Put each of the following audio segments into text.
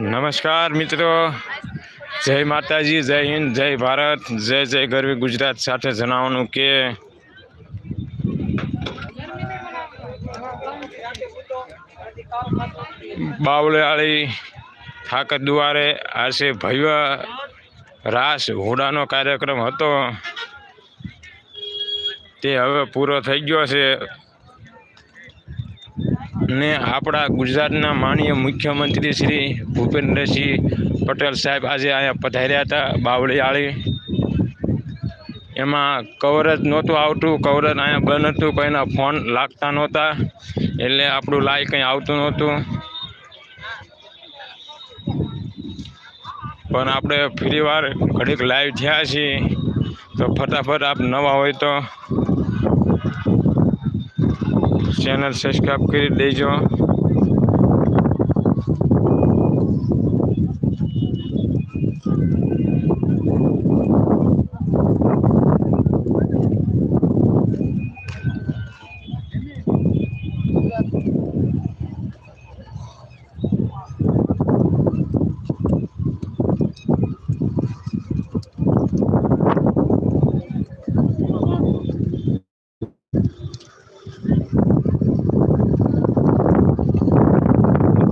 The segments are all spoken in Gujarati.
નમસ્કાર મિત્રો. જય માતાજી, જય હિન્દ, જય ભારત, જય જય ગરવી ગુજરાત સાથે જણાવવાનું કે બાવળિયાળી ઠાકર દ્વારે આશે ભવ્ય રાસ હોડાનો કાર્યક્રમ હતો. તે હવે પૂરો થઈ ગયો છે. ને આપણા ગુજરાતના માનીય મુખ્યમંત્રી શ્રી ભૂપેન્દ્રસિંહ પટેલ સાહેબ આજે અહીંયા પધાર્યા હતા બાવળીયાળી. એમાં કવરેજ નહોતું આવતું કવરેજ અહીંયા બંધ હતું કોઈના ફોન લાગતા નહોતા, એટલે આપણું લાઈવ કંઈ આવતું નહોતું. પણ આપણે ફરી વાર ઘડીક લાઈવ થયા છીએ, તો ફટાફટ આપ નવા હોય તો. ચેનલ સબસ્ક્રાઈબ કરી દેજો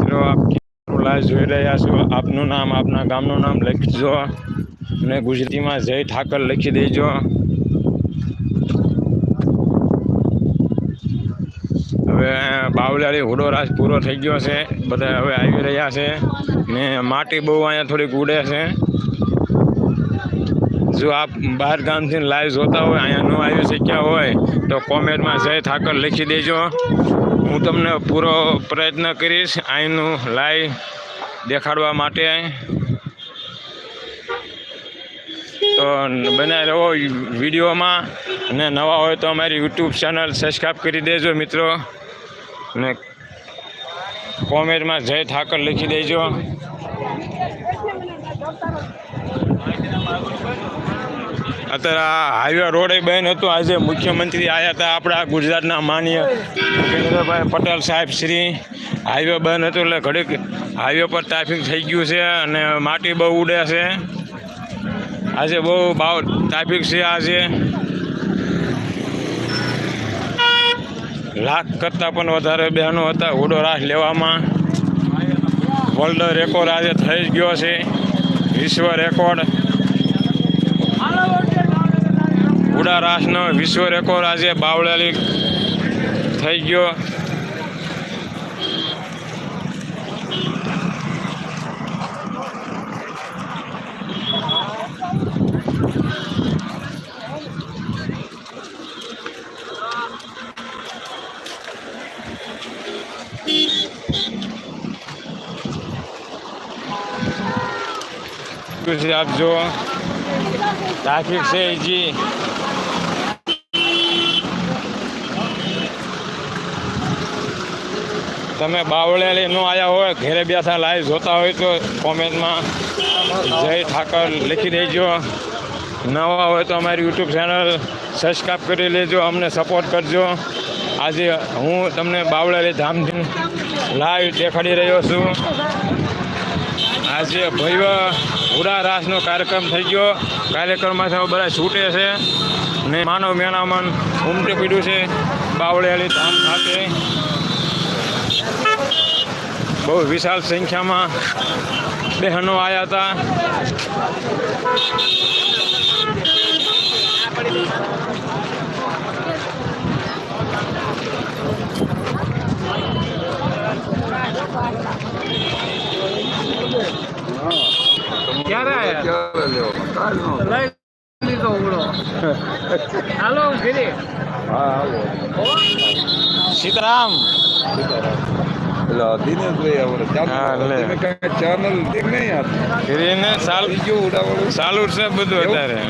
મિત્રો આપ લાઈવ જોઈ રહ્યા છો. આપનું નામ, આપના ગામનું નામ લખજો અને ગુજરાતીમાં જય ઠાકર લખી દેજો. હવે બાવલારી હુડો રાસ પૂરો થઈ ગયો છે. બધા હવે આવી રહ્યા છે. ને માટી બહુ અહીંયા થોડીક ઉડે છે. જો આપ બહાર ગામથી લાઈવ જોતા હોય, અહીંયા ન આવી શક્યા હોય, તો કોમેન્ટમાં જય ઠાકર લખી દેજો. હું તમને પૂરો પ્રયત્ન કરીશ. અહીંનું લાઈવ દેખાડવા માટે. તો બનાવી રહો વિડીયોમાં. અને નવા હોય તો અમારી યુટ્યુબ ચેનલ સબસ્ક્રાઈબ કરી દેજો મિત્રો. ને કોમેન્ટમાં જય ઠાકર લખી દેજો. અત્યારે આ હાઈવે રોડ બેન હતું. આજે મુખ્યમંત્રી આવ્યા હતા આપણા ગુજરાતના માન્ય ભૂપેન્દ્રભાઈ પટેલ સાહેબ શ્રી. હાઈવે બંધ હતું એટલે ઘડીક હાઈવે પર ટ્રાફિક થઈ ગયું છે અને માટી બહુ ઉડે છે. આજે બહુ ભાવ ટ્રાફિક છે આજે. લાખ કરતાં પણ વધારે બહેનો હતા હુડો રાસ લેવામાં. વર્લ્ડ રેકોર્ડ આજે થઈ ગયો છે. વિશ્વ રેકોર્ડ હુડા રાસનો વિશ્વ રેકોર્ડ આજે બાવળાલી થઈ ગયો. ખુશી આપજો ટ્રાફિક છે જી તમે બાવળે ન આવ્યા હોય, ઘેરે બેઠા લાઈવ જોતા હોય તો કોમેન્ટમાં જય ઠાકર લખી દેજો. નવા હોય તો અમારી યુટ્યુબ ચેનલ સબસ્ક્રાઈબ કરી લેજો, અમને સપોર્ટ કરજો. આજે હું તમને બાવળેલી ધામથી લાઈવ દેખાડી રહ્યો છું. આજે ભૈવ ઉડા રાસનો કાર્યક્રમ થઈ ગયો. કાર્યક્રમમાં બધા છૂટે છે. ને માનવ મેનામન ઉમટી પીડ્યું છે બાવળિયાળી ધામ ખાતે. બહુ વિશાળ સંખ્યામાં બહેનો આવ્યા હતા. ક્યારે હાલો સીતારામ. સીતારામ. ચાલુ છે બધું અત્યારે